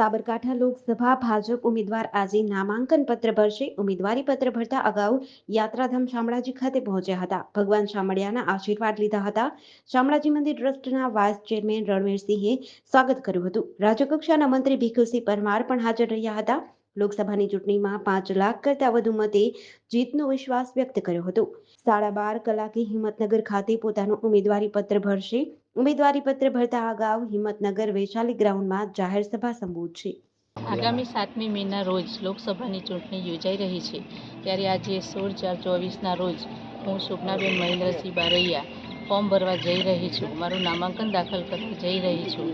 સાબરકાંઠા લોકસભા ભાજપ ઉમેદવાર આજે નામાંકન પત્ર ભરશે. ઉમેદવારી પત્ર ભરતા અગાઉ યાત્રાધામ શામળાજી ખાતે પહોંચ્યા હતા. ભગવાન શામળિયાના આશીર્વાદ લીધા હતા. શામળાજી મંદિર ટ્રસ્ટના વાઇસ ચેરમેન રણવીરસિંહે સ્વાગત કર્યું હતું. રાજ્યકક્ષાના મંત્રી ભીખુસિંહ પરમાર પણ હાજર રહ્યા હતા. લોકસભાની ચૂંટણીમાં પાંચ લાખ કરતા વધુ મતે જીતનો વિશ્વાસ વ્યક્ત કર્યો હતો. સાડા બાર કલાકે હિંમતનગર ખાતે પોતાનું ઉમેદવારી પત્ર ભરશે. ઉમેદવારી પત્ર ભરતા અગાઉ હિંમતનગર વૈશાલી ગ્રાઉન્ડમાં જાહેર સભા સંબોધશે આગામી સાતમી મેના રોજ લોકસભાની ચૂંટણી યોજાઈ રહી છે. ત્યારે આજે સોળ ચાર ચોવીસના રોજ હું શોભનાબેન મહેન્દ્રસિંહ બારૈયા ફોર્મ ભરવા જઈ રહી છું. મારું નામાંકન દાખલ કરવા જઈ રહી છું.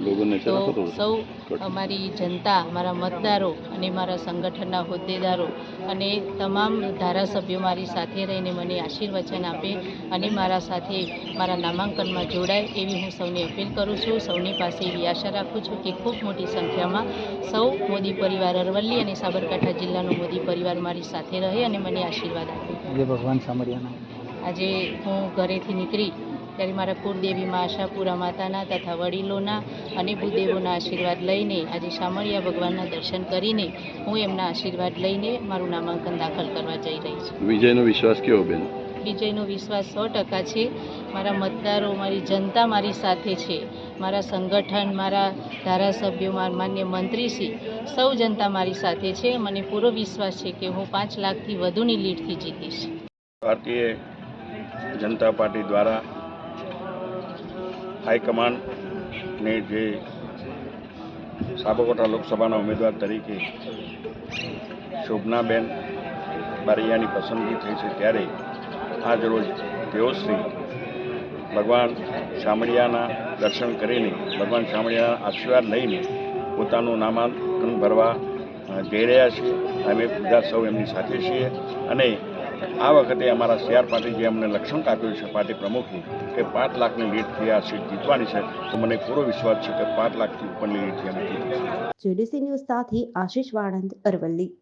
તો સૌ અમારી જનતા મારા મતદારો અને મારા સંગઠનના હોદ્દેદારો અને તમામ ધારાસભ્યો મારી સાથે રહીને મને આશીર્વચન આપે અને મારા સાથે મારા નામાંકનમાં જોડાય એવી હું સૌને અપીલ કરું છું. સૌની પાસે એવી આશા રાખું છું કે ખૂબ મોટી સંખ્યામાં સૌ મોદી પરિવાર અરવલ્લી અને સાબરકાંઠા જિલ્લાનો મોદી પરિવાર મારી સાથે રહે અને મને આશીર્વાદ આપે. ભગવાન સામરિયાના આજે હું ઘરેથી નીકળી ત્યારે મારા કુળદેવીમાં આશાપુરા માતાના તથા વડીલોના અને ભૂદેવોના આશીર્વાદ લઈને આજે શામળિયા ભગવાનના દર્શન કરીને હું એમના આશીર્વાદ લઈને મારું નામાંકન દાખલ કરવા જઈ રહી છું. વિજયનો વિશ્વાસ કેવો બેન? વિજયનો વિશ્વાસ સો ટકા છે. મારા મતદારો મારી જનતા મારી સાથે છે. મારા સંગઠન મારા ધારાસભ્યો મારા માન્ય મંત્રીશ્રી સૌ જનતા મારી સાથે છે. મને પૂરો વિશ્વાસ છે કે હું પાંચ લાખથી વધુની લીડથી જીતીશ. ભારતીય જનતા પાર્ટી દ્વારા હાઈકમાન્ડને જે સાબરકોટા લોકસભાના ઉમેદવાર તરીકે શોભનાબેન બારૈયાની પસંદગી થઈ છે, ત્યારે આજરોજ તેઓ શ્રી ભગવાન શામળિયાના દર્શન કરીને, ભગવાન શામળિયાના આશીર્વાદ લઈને પોતાનું નામાંકન ભરવા જઈ રહ્યા છીએ. અમે બધા સૌ એમની સાથે છીએ અને આ વખતે અમારા સીઆર પાટીલ જે અમને લક્ષ્યાંક આપ્યું છે, પાર્ટી પ્રમુખે કે પાંચ લાખની લીડથી આ સીટ જીતવાની છે, તો મને પૂરો વિશ્વાસ છે કે પાંચ લાખથી ઉપરની લીડથી અમે જીતીશું. જેડીસી ન્યૂઝ સાથે આશીષ વાળંદ અરવલ્લી.